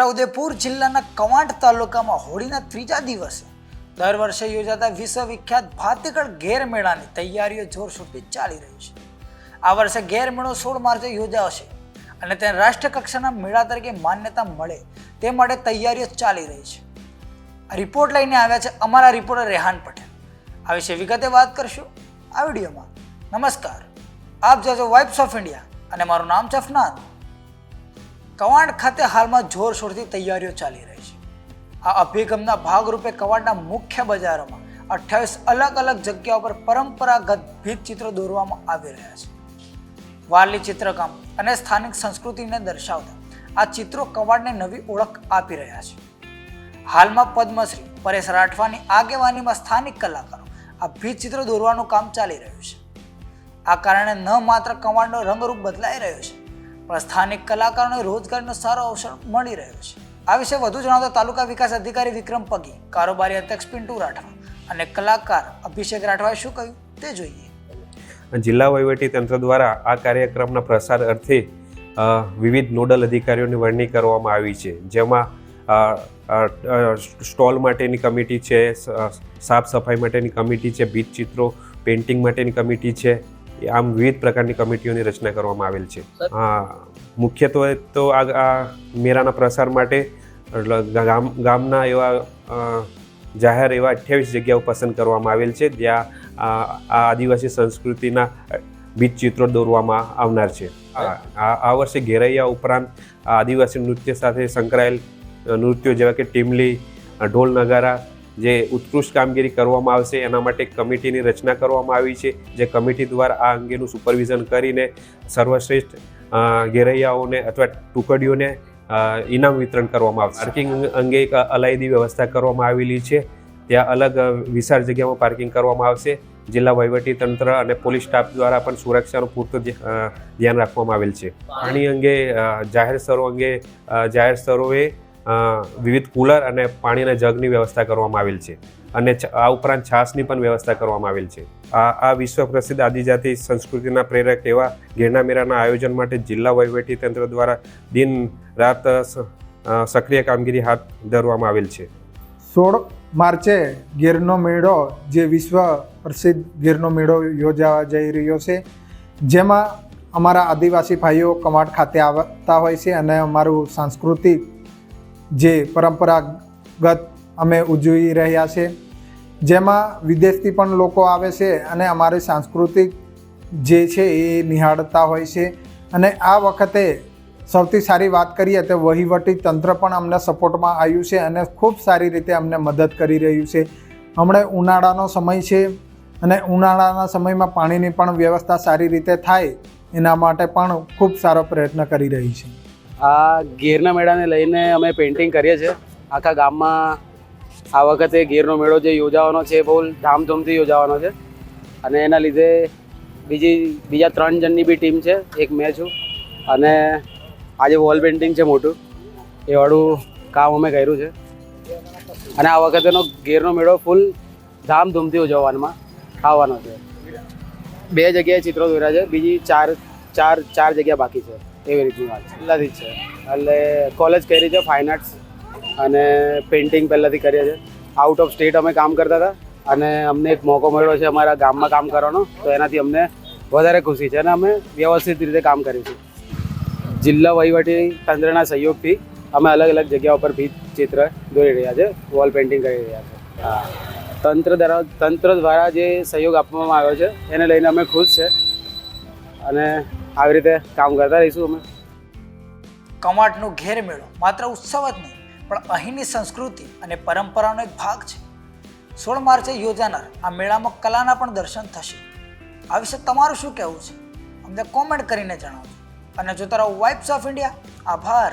છોટાઉદેપુર જિલ્લાના કવાંટ તાલુકામાં હોળીના ત્રીજા દિવસે દર વર્ષે યોજાતા વિશ્વવિખ્યાત ભાતીગળ ગેર મેળાની તૈયારીઓ જોરશોરથી ચાલી રહી છે. આ વર્ષે ગેર મેળો સોળ માર્ચે યોજાશે અને તેને રાષ્ટ્રકક્ષાના મેળા તરીકે માન્યતા મળે તે માટે તૈયારીઓ ચાલી રહી છે. આ રિપોર્ટ લઈને આવ્યા છે અમારા રિપોર્ટર રેહાન પટેલ. આ વિશે વિગતે વાત કરશું આ વિડીયોમાં. નમસ્કાર. આપ જોજો વાઇબ્સ ઓફ ઇન્ડિયા અને મારું નામ છે અફનાન. કવાંટ ખાતે હાલમાં જોરશોરથી તૈયારીઓ ચાલી રહી છે. આ અભિગમના ભાગરૂપે કવાડના મુખ્ય બજારોમાં અઠ્યાવીસ અલગ અલગ જગ્યાઓ પર પરંપરાગત ભીત ચિત્રો દોરવામાં આવી રહ્યા છે. વારલી ચિત્રકામ અને સ્થાનિક સંસ્કૃતિને દર્શાવતા આ ચિત્રો કવાડને નવી ઓળખ આપી રહ્યા છે. હાલમાં પદ્મશ્રી પરેશ રાઠવાની આગેવાનીમાં સ્થાનિક કલાકારો આ ભીત ચિત્રો દોરવાનું કામ ચાલી રહ્યું છે. આ કારણે ન માત્ર કવાડનો રંગરૂપ બદલાઈ રહ્યો છે પણ સ્થાનિક કલાકારોને રોજગારીનો સારો અવસર મળી રહ્યો છે. આ વિશે વધુ જણાવતા તાલુકા વિકાસ અધિકારી વિક્રમ પગી, કારોબારી અધ્યક્ષ પિન્ટુ રાઠવા અને કલાકાર અભિષેક રાઠવાએ શું કહ્યું તે જોઈએ. જિલ્લા વહીવટી તંત્ર દ્વારા આ કાર્યક્રમના પ્રસાર અર્થે વિવિધ નોડલ અધિકારીઓની વરણી કરવામાં આવી છે. જેમાં સ્ટોલ માટેની કમિટી છે સાફ સફાઈ માટેની કમિટી છે ભીત ચિત્રો પેઇન્ટિંગ માટેની કમિટી છે આમ વિવિધ પ્રકારની કમિટીઓની રચના કરવામાં આવેલ છે. હા મુખ્યત્વે તો આ આ મેળાના પ્રસાર માટે ગામ ગામના એવા જાહેર એવા અઠ્યાવીસ જગ્યાઓ પસંદ કરવામાં આવેલ છે જ્યાં આ આદિવાસી સંસ્કૃતિના બીજ ચિત્રો દોરવામાં આવનાર છે. આ વર્ષે ઘેરૈયા ઉપરાંત આદિવાસી નૃત્ય સાથે સંકળાયેલ નૃત્યો જેવા કે ટીમલી ઢોલ નગારા જે ઉત્કૃષ્ટ કામગીરી કરવામાં આવશે, એના માટે કમિટીની રચના કરવામાં આવી છે, જે કમિટી દ્વારા આ અંગેનું સુપરવિઝન કરીને સર્વશ્રેષ્ઠ ઘેરૈયાઓને અથવા ટુકડીઓને ઇનામ વિતરણ કરવામાં આવશે. પાર્કિંગ અંગે એક અલાયદી વ્યવસ્થા કરવામાં આવેલી છે. ત્યાં અલગ વિશાળ જગ્યામાં પાર્કિંગ કરવામાં આવશે. જિલ્લા વહીવટી તંત્ર અને પોલીસ સ્ટાફ દ્વારા પણ સુરક્ષાનું પૂરતું ધ્યાન રાખવામાં આવેલ છે. પાણી અંગે જાહેર સ્થળો અંગે જાહેર સ્થળોએ વિવિધ કુલર અને પાણીના જગની વ્યવસ્થા કરવામાં આવેલ છે. અને આ ઉપરાંત છાશની પણ વ્યવસ્થા કરવામાં આવેલ છે. આ આ વિશ્વ પ્રસિદ્ધ આદિજાતિ સંસ્કૃતિના પ્રેરક એવા ઘેરણા મેળાના આયોજન માટે જિલ્લા તંત્ર દ્વારા દિન રાત સક્રિય કામગીરી હાથ ધરવામાં આવેલ છે. સોળ માર્ચે ગીરનો મેળો, જે વિશ્વ પ્રસિદ્ધ ગીરનો મેળો યોજાવા જઈ રહ્યો છે, જેમાં અમારા આદિવાસી ભાઈઓ કમાડ ખાતે આવતા હોય છે અને અમારું સાંસ્કૃતિક જે પરંપરાગત અમે ઉજવી રહ્યા છે. જેમાં વિદેશથી પણ લોકો આવે છે અને અમારી સાંસ્કૃતિક જે છે એ નિહાળતા હોય છે. અને આ વખતે સૌથી સારી વાત કરીએ તો વહીવટી તંત્ર પણ અમને સપોર્ટમાં આવ્યું છે અને ખૂબ સારી રીતે અમને મદદ કરી રહ્યું છે. હમણાં ઉનાળાનો સમય છે અને ઉનાળાના સમયમાં પાણીની પણ વ્યવસ્થા સારી રીતે થાય એના માટે પણ ખૂબ સારો પ્રયત્ન કરી રહી છે. આ ગીરના મેળાને લઈને અમે પેઇન્ટિંગ કરીએ છીએ. આખા ગામમાં આ વખતે ગીરનો મેળો જે યોજાવાનો છે એ બહુ ધામધૂમથી યોજાવાનો છે. અને એના લીધે બીજી, બીજા ત્રણ જણની બી ટીમ છે, એક મેં છું. અને આજે વોલ પેઇન્ટિંગ છે મોટું. એ વાળું કામ અમે કર્યું છે. અને આ વખતેનો ગીરનો મેળો ફૂલ ધામધૂમથી ઉજવવાનમાં આવવાનો છે. બે જગ્યાએ ચિત્રો દોર્યા છે, બીજી ચાર ચાર ચાર જગ્યા બાકી છે. એવી રીતની વાત છે. પહેલાંથી જ છે. એટલે કોલેજ કરી છે ફાઇન આર્ટ્સ અને પેઇન્ટિંગ પહેલાંથી કરીએ છે આઉટ ઓફ સ્ટેટ અમે કામ કરતા હતા અને અમને એક મોકો મળ્યો છે અમારા ગામમાં કામ કરવાનો. તો એનાથી અમને વધારે ખુશી છે અને અમે વ્યવસ્થિત રીતે કામ કરીશું જિલ્લા વહીવટી તંત્રના સહયોગથી અમે અલગ અલગ જગ્યાઓ પર ભીત ચિત્ર દોરી રહ્યા છે વોલ પેઇન્ટિંગ કરી રહ્યા છે. હા. તંત્ર દ્વારા તંત્ર દ્વારા જે સહયોગ આપવામાં આવ્યો છે, એને લઈને અમે ખુશ છે. અને આવી રીતે કામ કરતા રહીશું અમે. કમાટનો ઘેર મેળો માત્ર ઉત્સવ જ નહીં, પણ અહીંની સંસ્કૃતિ અને પરંપરાનો એક ભાગ છે. સોળ માર્ચે યોજાનાર આ મેળામાં કલાના પણ દર્શન થશે. આ વિશે તમારું શું કહેવું છે? અમને કોમેન્ટ કરીને જણાવજો. અને જોતા રહો વાઇબ્સ ઓફ ઇન્ડિયા આભાર.